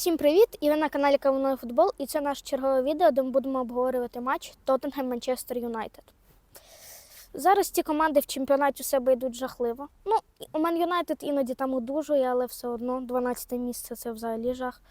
Всім привіт! І ви на каналі Кавуновий футбол. І це наше чергове відео, де ми будемо обговорювати матч Тоттенхем Манчестер Юнайтед. Зараз ці команди в чемпіонаті у себе йдуть жахливо. Ну, у Ман Юнайтед іноді там одужує, але все одно 12 місце це взагалі жах.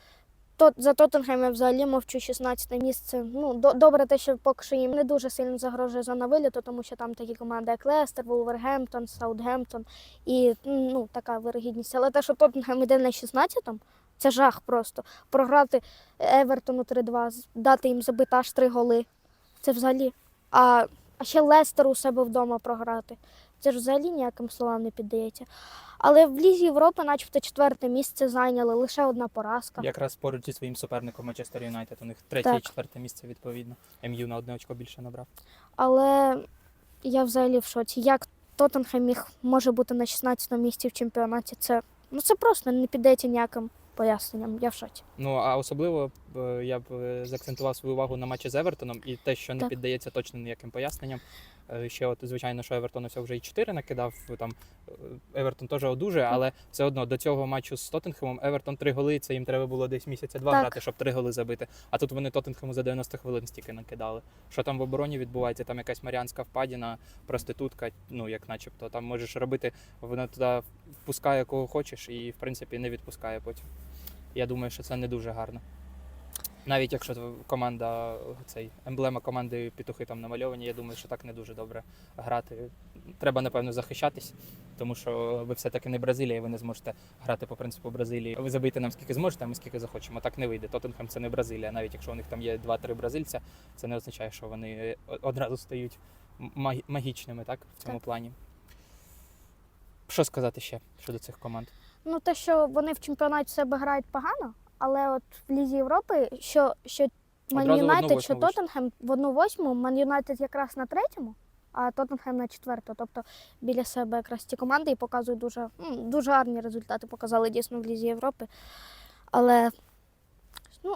Тот, за Тоттенхем я взагалі мовчу 16 місце. Ну, до, добре, те, що поки що їм не дуже сильно загрожує зона виліту, тому що там такі команди, як Лестер, Вулвергемптон, Саутгемптон і ну, така вирогідність. Але те, що Тоттенхем іде на 16-му, це жах просто. Програти Евертону 3-2, дати їм забити аж три голи. Це взагалі. А, а ще Лестеру у себе вдома програти. Це ж взагалі ніяким словам не піддається. Але в Лізі Європи, начебто, четверте місце зайняли, лише одна поразка. Якраз поруч зі своїм суперником Манчестер Юнайтед. У них третє і четверте місце відповідно. МЮ на одне очко більше набрав. Але я взагалі в шоці. Як Тоттенхем міг може бути на 16 місці в чемпіонаті? Це, ну, це просто не піддається ніяким поясненням. Я в шоці. Ну а особливо б, е, я б е, заакцентував свою увагу на матчі з Евертоном і те, що не Так. піддається точно ніяким поясненням. Е, Ще, от, звичайно, що Евертон ось вже і 4 накидав. Там е, Евертон теж одужує, але все одно до цього матчу з Тоттенхемом Евертон три голи. Це їм треба було десь місяця два Так. грати, щоб три голи забити. А тут вони Тоттенхему за 90 хвилин стільки накидали. Що там в обороні відбувається? Там якась маріанська впадіна, проститутка, ну як начебто, там можеш робити, вона туди впускає кого хочеш і в принципі не відпускає потім. Я думаю, що це не дуже гарно. Навіть якщо команда, цей емблема команди петухи там намальовані, я думаю, що так не дуже добре грати. Треба, напевно, захищатись, тому що ви все-таки не Бразилія, і ви не зможете грати по принципу Бразилії. Ви забийте нам скільки зможете, а ми скільки захочемо. Так не вийде. Тоттенхем це не Бразилія. Навіть якщо у них там є 2-3 бразильця, це не означає, що вони одразу стають магічними, так, в цьому Так. плані. Що сказати ще щодо цих команд? Ну, те, що вони в чемпіонаті себе грають погано, але от в Лізі Європи, що, що Ман Юнайтед, що. Тоттенхем в одну восьму, Ман Юнайтед якраз на третьому, а Тоттенхем на четвертому. Тобто біля себе якраз ці команди і показують дуже, дуже гарні результати, показали дійсно в Лізі Європи. Але ну,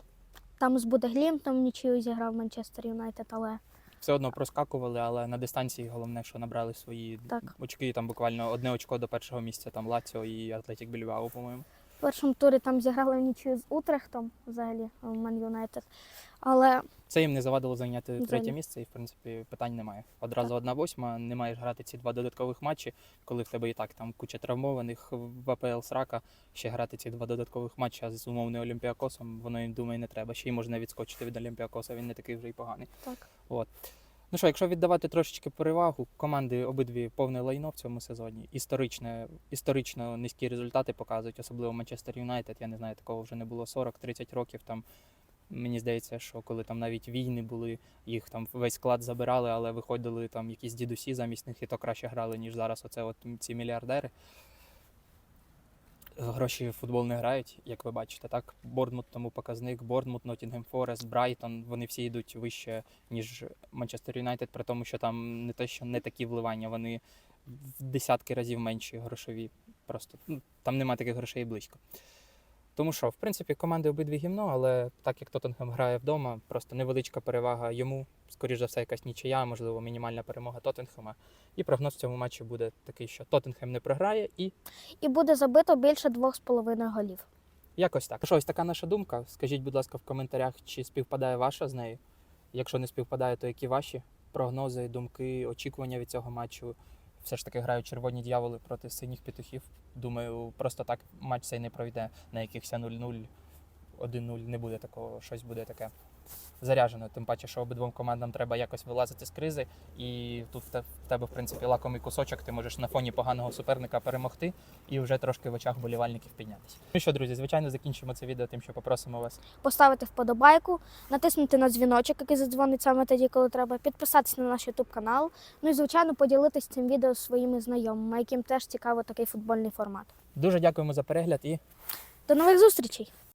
там з Будеглімтом нічию зіграв Манчестер Юнайтед, але все одно проскакували, але на дистанції головне, що набрали свої Так. очки. Там буквально одне очко до першого місця, там Лаціо і Атлетік Більбао, по-моєму. Першому турі там зіграли нічию з Утрехтом взагалі в Ман Юнайтед. Але Це їм не завадило зайняти Взагалі. третє місце, і в принципі питань немає. Одразу одна восьма, не маєш грати ці два додаткових матчі, коли в тебе і так там куча травмованих в АПЛ срака. Ще грати ці два додаткових матчі з умовним Олімпіакосом, воно я думаю, не треба. Ще й можна відскочити від Олімпіакоса, він не такий вже й поганий. так. От. Ну що, якщо віддавати трошечки перевагу, команди обидві повне лайно в цьому сезоні. Історичне, історично низькі результати показують, особливо Манчестер Юнайтед. Я не знаю, такого вже не було 40-30 років. Там мені здається, що коли там навіть війни були, їх там весь склад забирали, але виходили там якісь дідусі замість них, і то краще грали, ніж зараз. Оце от ці мільярдери. Гроші в футбол не грають, як ви бачите, так? Борнмут тому показник, Борнмут, Ноттінгем Форест, Брайтон, вони всі йдуть вище, ніж Манчестер Юнайтед, при тому, що там не те, що не такі вливання, вони в десятки разів менші грошові. Просто ну, там нема таких грошей близько. Тому що, в принципі, команди обидві гімно, але так як Тоттенхем грає вдома, просто невеличка перевага йому, скоріш за все, якась нічия, можливо, мінімальна перемога Тоттенхема. І прогноз в цьому матчі буде такий, що Тоттенхем не програє і І буде забито більше 2,5 голів. Якось так. Що ось така наша думка. Скажіть, будь ласка, в коментарях, чи співпадає ваша з нею. Якщо не співпадає, то які ваші прогнози, думки, очікування від цього матчу? Все ж таки грають червоні дьяволи проти синіх петухів. Думаю, просто так матч цей не пройде на якихось 0-0, 1-0. Не буде такого, щось буде таке заряджено. Тим паче, що обидвом командам треба якось вилазити з кризи. І тут в тебе, в принципі, лакомий кусочок. Ти можеш на фоні поганого суперника перемогти і вже трошки в очах болівальників піднятися. Ну що, друзі, звичайно, закінчимо це відео тим, що попросимо вас Поставити вподобайку, натиснути на дзвіночок, який задзвонить саме тоді, коли треба, підписатися на наш YouTube канал. Ну і звичайно поділитись цим відео зі своїми знайомими, яким теж цікаво такий футбольний формат. Дуже дякуємо за перегляд і До нових зустрічей!